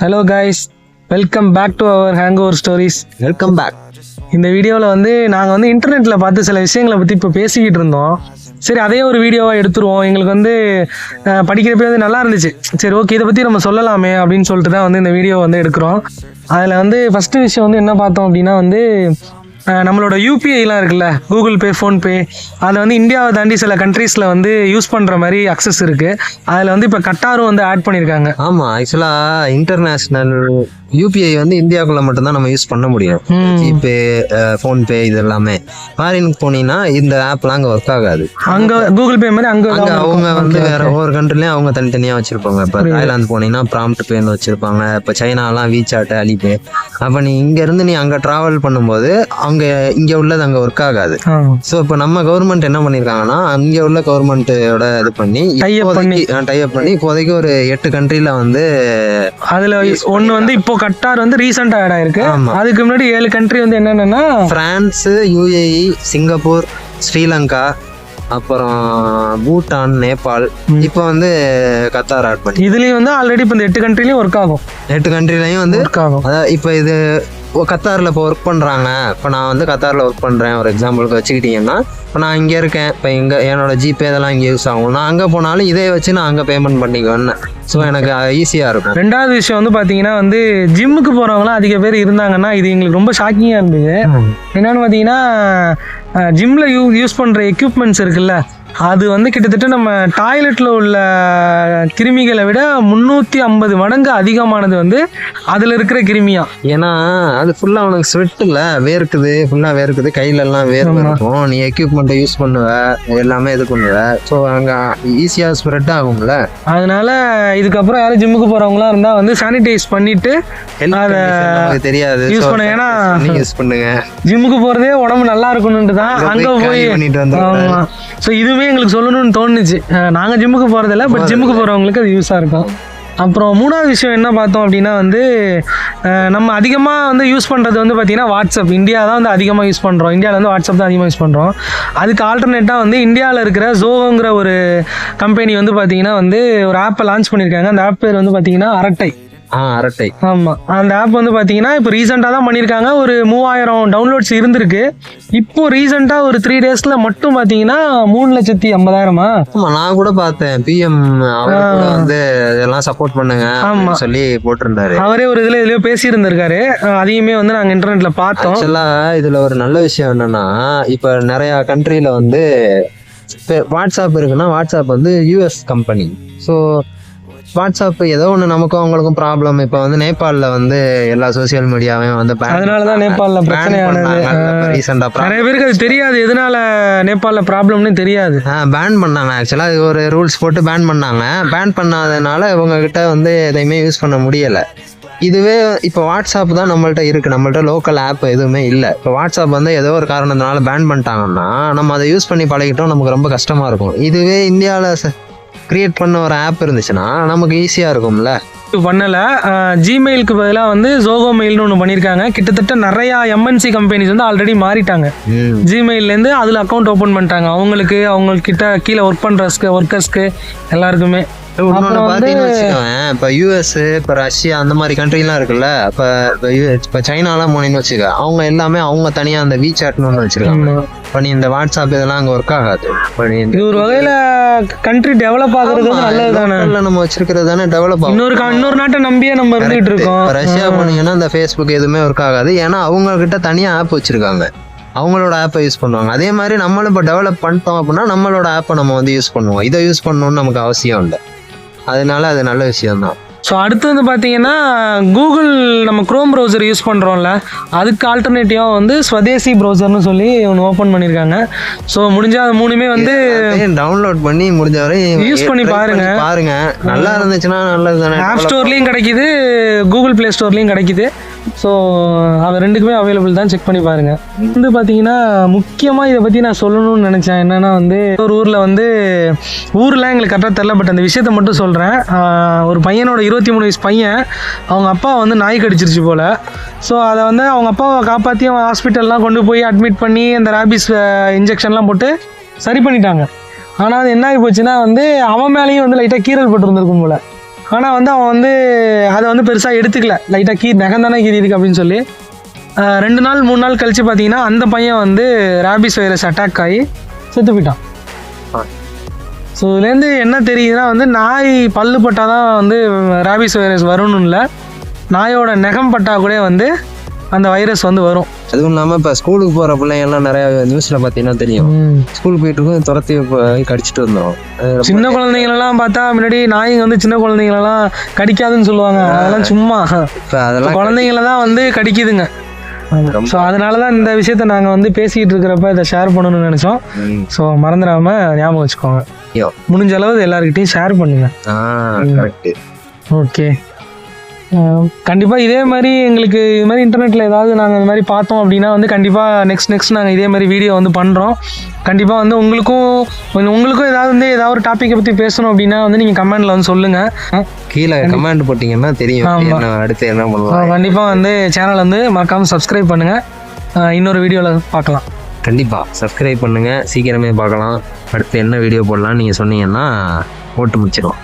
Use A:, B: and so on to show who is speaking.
A: Hello guys welcome back to our hangover stories
B: welcome back
A: இந்த வீடியோவில் வந்து நாங்கள் வந்து இன்டர்நெட்டில் பார்த்து சில விஷயங்களை பற்றி இப்போ பேசிக்கிட்டு இருந்தோம். சரி அதே ஒரு வீடியோவாக எடுத்துருவோம். எங்களுக்கு வந்து படிக்கிறப்ப வந்து நல்லா இருந்துச்சு. சரி ஓகே இதை பற்றி நம்ம சொல்லலாமே அப்படின்னு சொல்லிட்டு தான் வந்து இந்த வீடியோ வந்து எடுக்கிறோம். அதில் வந்து ஃபஸ்ட்டு விஷயம் வந்து என்ன பார்த்தோம் அப்படின்னா வந்து நம்மளோட யூபிஐலாம் இருக்குல்ல கூகுள் பே ஃபோன்பே அதை வந்து இந்தியாவை தாண்டி சில கண்ட்ரீஸில் வந்து யூஸ் பண்ணுற மாதிரி அக்சஸ் இருக்குது அதில் வந்து இப்போ கட்டாரும் வந்து ஆட் பண்ணியிருக்காங்க
B: ஆமா ஆக்சுவலா இன்டர்நேஷனல் யூபிஐ வந்து இந்தியாவுக்குள்ள மட்டும்தான் நம்ம யூஸ் பண்ண முடியும். ஜிபே ஃபோன்பே இது எல்லாமே. ஃபாரினுக்கு போனீங்கன்னா இந்த ஆப்லாம் அங்கே ஒர்க் ஆகாது.
A: அங்கே கூகுள் பே மாதிரி அங்கே
B: அங்க அவங்க வந்து வேற ஒவ்வொரு கண்ட்ரிலயும் அவங்க தனித்தனியா வச்சிருப்பாங்க. இப்ப தாய்லாந்து போனீங்கன்னா ப்ராம்ப்ட் பேன்னு வச்சிருப்பாங்க. இப்ப சைனாலாம் வீசாட் அலிபே அப்ப நீ இங்க இருந்து நீ அங்க டிராவல் பண்ணும்போது அங்க இங்க உள்ளது அங்க ஒர்க் ஆகாது. ஸோ இப்போ நம்ம கவர்மெண்ட் என்ன பண்ணியிருக்காங்கன்னா அங்கே உள்ள கவர்மெண்ட்டோட இது பண்ணி. டைப் பண்ணி. இப்போதைக்கு ஒரு எட்டு கண்ட்ரில வந்து
A: அதுல ஒண்ணு வந்து இப்போ கட்டார் வந்து ரீசெண்டா ஆட் ஆயிருக்கு. அதுக்கு முன்னாடி ஏழு கண்ட்ரி வந்து என்னென்னா
B: பிரான்ஸ் யுஏஇ சிங்கப்பூர் ஸ்ரீலங்கா அப்புறம் பூட்டான் நேபாள் இப்போ வந்து கத்தார் ஆட் பண்ணி.
A: இதுலயும் வந்து ஆல்ரெடி இப்போ இந்த எட்டு கண்ட்ரிலயும் ஒர்க் ஆகும்.
B: எட்டு கண்ட்ரிலையும் வந்து
A: ஒர்க் ஆகும்.
B: அதாவது இப்போ இது கத்தாரில் இப்போ ஒர்க் பண்ணுறாங்க இப்போ நான் வந்து கத்தாரில் ஒர்க் பண்ணுறேன் ஒரு எக்ஸாம்பிளுக்கு வச்சுக்கிட்டிங்கன்னா இப்போ நான் இங்கே இருக்கேன். இப்போ இங்கே என்னோட ஜிபே இதெல்லாம் இங்கே யூஸ் ஆகும். நான் அங்கே போனாலும் இதே வச்சு நான் அங்கே பேமெண்ட் பண்ணிக்குவேன் ஸோ எனக்கு ஈஸியாக இருக்கும்.
A: ரெண்டாவது விஷயம் வந்து பாத்தீங்கன்னா வந்து ஜிம்முக்கு போறவங்களாம் அதிக பேர் இருந்தாங்கன்னா இது எங்களுக்கு ரொம்ப ஷாக்கிங்கா இருந்தது. என்னன்னு பார்த்தீங்கன்னா ஜிம்ல யூ யூஸ் பண்ற எக்யூப்மெண்ட்ஸ் இருக்குல்ல அது வந்து கிட்டத்தட்ட நம்ம டாய்லெட்டில் உள்ள கிருமிகளை விட முந்நூற்றி ஐம்பது மடங்கு அதிகமானது வந்து அதில் இருக்கிற கிருமியா.
B: ஏன்னா அது ஃபுல்லாக உனக்கு ஸ்வெட் இல்லை வேர்க்குது ஃபுல்லாக வேர்க்குது கையிலெல்லாம் வேர்வை இருக்கும். நீ எக்யூப்மெண்ட்டை யூஸ் பண்ணுவ எல்லாமே இது பண்ணுவ. ஸோ அங்கே ஈஸியாக ஸ்ப்ரெட் ஆகும்ல?
A: அதனால இதுக்கப்புறம் யாரும் ஜிம்முக்கு போறவங்களாம் இருந்தா வந்து சானிடைஸ் பண்ணிட்டு அதை
B: தெரியாது.
A: use பண்ண- ஏன்னா-
B: யூஸ் பண்ணுங்க.
A: ஜிம்முக்கு போறதே உடம்பு நல்லா இருக்கணும்னு தான்
B: அங்க போய் பண்ணிட்டு.
A: ஆமா. ஸோ இதுவுமே எங்களுக்கு சொல்லணும்னு தோணுச்சு. அஹ் நாங்க ஜிம்முக்கு போறதில்ல பட் ஜிம்முக்கு போறவங்களுக்கு அது யூஸா இருக்கும். அப்புறம் மூணாவது விஷயம் என்ன பார்த்தோம் அப்படின்னா வந்து நம்ம அதிகமாக வந்து யூஸ் பண்ணுறது வந்து பார்த்தீங்கன்னா வாட்ஸ்அப். இந்தியா தான் வந்து அதிகமாக யூஸ் பண்ணுறோம் இந்தியாவில் வந்து வாட்ஸ்அப் தான் அதிகமாக யூஸ் பண்ணுறோம் அதுக்கு ஆல்டர்னேட்டாக வந்து இந்தியாவில் இருக்கிற ஜோகோங்கிற ஒரு கம்பெனி வந்து பார்த்தீங்கன்னா வந்து ஒரு ஆப்பை லான்ச் பண்ணியிருக்காங்க. அந்த ஆப் பேர் வந்து பார்த்தீங்கன்னா அரட்டை.
B: ஆ அரட்டை.
A: ஆமாம் அந்த ஆப் வந்து பார்த்தீங்கன்னா இப்போ ரீசெண்டாக தான் பண்ணியிருக்காங்க ஒரு மூவாயிரம் டவுன்லோட்ஸ் இருந்திருக்கு. இப்போ ரீசெண்டாக ஒரு த்ரீ டேஸில் மட்டும் பார்த்தீங்கன்னா மூணு லட்சத்தி ஐம்பதாயிரமா?
B: ஆமா நான் கூட பார்த்தேன். பிஎம் அவர் வந்து இதெல்லாம் சப்போர்ட் பண்ணுங்க அப்படின்னு சொல்லி போட்டிருந்தாரு.
A: அவரே ஒரு இதில் இதுலையோ பேசியிருந்திருக்காரு. அதையுமே வந்து நாங்கள் இன்டர்நெட்டில் பார்த்தோம்.
B: ஆக்சுவலா இதுல ஒரு நல்ல விஷயம் என்னன்னா இப்ப நிறைய கண்ட்ரில வந்து வாட்ஸ்அப் இருக்குன்னா வாட்ஸ்அப் வந்து யூஎஸ் கம்பெனி ஸோ வாட்ஸ்அப் ஏதோ ஒன்று நமக்கும் அவங்களுக்கும் ப்ராப்ளம் இப்போ வந்து நேபாளில் வந்து எல்லா சோஷியல் மீடியாவையும் வந்து
A: அதனால தான் நேபாளில் பிரச்சனையானது
B: ரீசெண்டாக
A: நிறைய பேருக்கு அது தெரியாது. எதனால நேபாளில் ப்ராப்ளம்னு தெரியாது.
B: பேன் பண்ணாங்க. ஆக்சுவலாக இது ஒரு ரூல்ஸ் போட்டு பேன் பண்ணாங்க. பேன் பண்ணாதனால இவங்க கிட்ட வந்து எதையுமே யூஸ் பண்ண முடியலை. இதுவே இப்போ வாட்ஸ்அப் தான் நம்மள்ட்ட இருக்கு. நம்மள்ட்ட லோக்கல் ஆப் எதுவுமே இல்லை. இப்போ வாட்ஸ்அப் வந்து ஏதோ ஒரு காரணத்தினால பேன் பண்ணிட்டாங்கன்னா நம்ம அதை யூஸ் பண்ணி பழகிட்டோம். நமக்கு ரொம்ப கஷ்டமா இருக்கும். இதுவே இந்தியாவில் கிரியேட் பண்ண ஒரு ஆப் இருந்துச்சுன்னா நமக்கு ஈஸியாக இருக்கும்ல.
A: பண்ணலை. ஜிமெயிலுக்கு பதிலாக வந்து ஜோகோ மெயில்னு ஒன்று பண்ணியிருக்காங்க கிட்டத்தட்ட நிறையா எம்என்சி கம்பெனிஸ் வந்து ஆல்ரெடி மாறிட்டாங்க. ஜிமெயிலேருந்து அதில் அக்கௌண்ட் ஓப்பன் பண்ணிட்டாங்க அவங்களுக்கு அவங்கக்கிட்ட கீழே ஒர்க் பண்ணுறஸ்க்கு ஒர்க்கர்ஸ்க்கு எல்லாருக்குமே.
B: இன்னொன்று பார்த்தீங்கன்னு இப்போ யூஎஸ் இப்போ ரஷ்யா அந்த மாதிரி கண்ட்ரிலாம் இருக்குல்ல இப்போ இப்போ சைனாலாம் போனீங்கன்னு வச்சுக்க அவங்க எல்லாமே அவங்க தனியாக அந்த வீசாட்னு ஒன்று வச்சிருக்காங்க. இப்போ நீ இந்த வாட்ஸ்அப் இதெல்லாம் அங்கே ஒர்க் ஆகாது.
A: இது ஒரு வகையில் கண்ட்ரி டெவலப் ஆகுறது நல்லது தானே?
B: நம்ம வச்சிருக்கிறது தானே டெவலப் ஆகும்.
A: இன்னொரு க- இன்னொரு நாட்டை நம்பியே நம்ம இருந்துகிட்டு இருக்கோம்.
B: இப்போ ரஷ்யா போனீங்கன்னா இந்த ஃபேஸ்புக் எதுவுமே ஒர்க் ஆகாது. ஏன்னா அவங்க கிட்ட தனியாக ஆப் வச்சிருக்காங்க. அவங்களோட ஆப்பை யூஸ் பண்ணுவாங்க. அதே மாதிரி நம்மளும் இப்போ டெவலப் பண்ணிட்டோம் அப்படின்னா நம்மளோட ஆப்பை நம்ம வந்து யூஸ் பண்ணுவோம். இதை யூஸ் பண்ணணும்னு நமக்கு அவசியம் இல்லை. அதனால அது நல்ல விஷயம் தான்
A: ஸோ அடுத்து வந்து பார்த்தீங்கன்னா கூகுள் நம்ம க்ரோம் ப்ரௌசர் யூஸ் பண்ணுறோம்ல அதுக்கு ஆல்டர்னேட்டிவாக வந்து ஸ்வதேசி ப்ரௌசர்னு சொல்லி ஒன்று ஓப்பன் பண்ணியிருக்காங்க ஸோ முடிஞ்சால் அது மூணுமே வந்து
B: டவுன்லோட் பண்ணி முடிஞ்ச வரை
A: Use பண்ணி பாருங்க.
B: பாருங்க. நல்லா இருந்துச்சுன்னா நல்லது தானே
A: ஆப் ஸ்டோர்லேயும் கிடைக்குது கூகுள் ப்ளே ஸ்டோர்லேயும் கிடைக்குது. ஸோ அது ரெண்டுக்குமே அவைலபிள் தான். செக் பண்ணி பாருங்க. வந்து பார்த்தீங்கன்னா முக்கியமாக இதை பற்றி நான் சொல்லணும்னு நினச்சேன். என்னென்னா வந்து ஒரு ஊரில் வந்து ஊர்லாம் எங்களுக்கு கரெக்டாக தெரில பட் அந்த விஷயத்த மட்டும் சொல்கிறேன் ஒரு பையனோட இருபத்தி மூணு வயசு பையன் அவங்க அப்பா வந்து நாய் கடிச்சிருச்சு போல். ஸோ அதை வந்து அவங்க அப்பாவை காப்பாற்றி அவன் ஹாஸ்பிட்டல்லாம் கொண்டு போய் அட்மிட் பண்ணி அந்த ரேபிஸ் இன்ஜெக்ஷன்லாம் போட்டு சரி பண்ணிட்டாங்க. ஆனால் அது என்ன ஆகி போச்சுன்னா வந்து அவன் மேலேயும் வந்து லைட்டாக கீரல் போட்டுருந்துருக்கும் போல். ஆனால் வந்து அவன் வந்து அதை வந்து பெருசாக எடுத்துக்கல. லைட்டாக கீ நகம் தானே கீறி இருக்கு அப்படின்னு சொல்லி. ரெண்டு நாள் மூணு நாள் கழித்து பார்த்தீங்கன்னா அந்த பையன் வந்து ரேபிஸ் வைரஸ் அட்டாக் ஆகி செத்து போயிட்டான். ஸோ இதுலேருந்து என்ன தெரியுதுன்னா வந்து நாய் பல்லு பட்டால் தான் வந்து ரேபிஸ் வைரஸ் வரும்னு இல்லை. நாயோட நகம் பட்டா கூட வந்து அந்த வைரஸ் வந்து வரும்.
B: அதுவும் இல்லாமல் இப்போ ஸ்கூலுக்கு போகிற பிள்ளைங்கலாம் நிறைய நியூஸில் பார்த்தீங்கன்னா தெரியும். ஸ்கூல் போயிட்டு இருக்கும் துரத்தி கடிச்சிட்டு வந்துடும்
A: சின்ன குழந்தைங்களெல்லாம் பார்த்தா முன்னாடி நாய்ங்க வந்து சின்ன குழந்தைங்களெல்லாம் கடிக்காதுன்னு சொல்லுவாங்க. அதெல்லாம் சும்மா.
B: இப்போ அதெல்லாம்
A: குழந்தைங்கள தான் வந்து கடிக்குதுங்க. ஸோ அதனால தான் இந்த விஷயத்த நாங்கள் வந்து பேசிக்கிட்டு இருக்கிறப்ப இதை ஷேர் பண்ணணும்னு நினச்சோம். ஸோ மறந்துடாம ஞாபகம் வச்சுக்கோங்க. முடிஞ்ச அளவு எல்லாருக்கிட்டையும் ஷேர் பண்ணுங்க. ஓகே கண்டிப்பாக இதே மாதிரி எங்களுக்கு இது மாதிரி இன்டர்நெட்டில் ஏதாவது நாங்கள் இந்த மாதிரி பார்த்தோம் அப்படின்னா வந்து கண்டிப்பாக நெக்ஸ்ட் நெக்ஸ்ட் நாங்கள் இதே மாதிரி வீடியோ வந்து பண்ணுறோம் கண்டிப்பாக வந்து உங்களுக்கும் உங்களுக்கும் ஏதாவது வந்து ஏதாவது ஒரு டாப்பிக்கை பற்றி பேசணும் அப்படின்னா வந்து நீங்கள் கமெண்டில் வந்து சொல்லுங்கள்
B: கீழே கமெண்ட் போட்டிங்கன்னா தெரியும் அடுத்து என்ன பண்ணலாம்
A: கண்டிப்பாக வந்து சேனல் வந்து மறக்காமல் சப்ஸ்கிரைப் பண்ணுங்கள் இன்னொரு வீடியோவில் பார்க்கலாம்.
B: கண்டிப்பாக சப்ஸ்கிரைப் பண்ணுங்கள் சீக்கிரமே பார்க்கலாம். அடுத்து என்ன வீடியோ போடலாம் நீங்கள் சொன்னீங்கன்னா போட்டு முடிச்சிடும்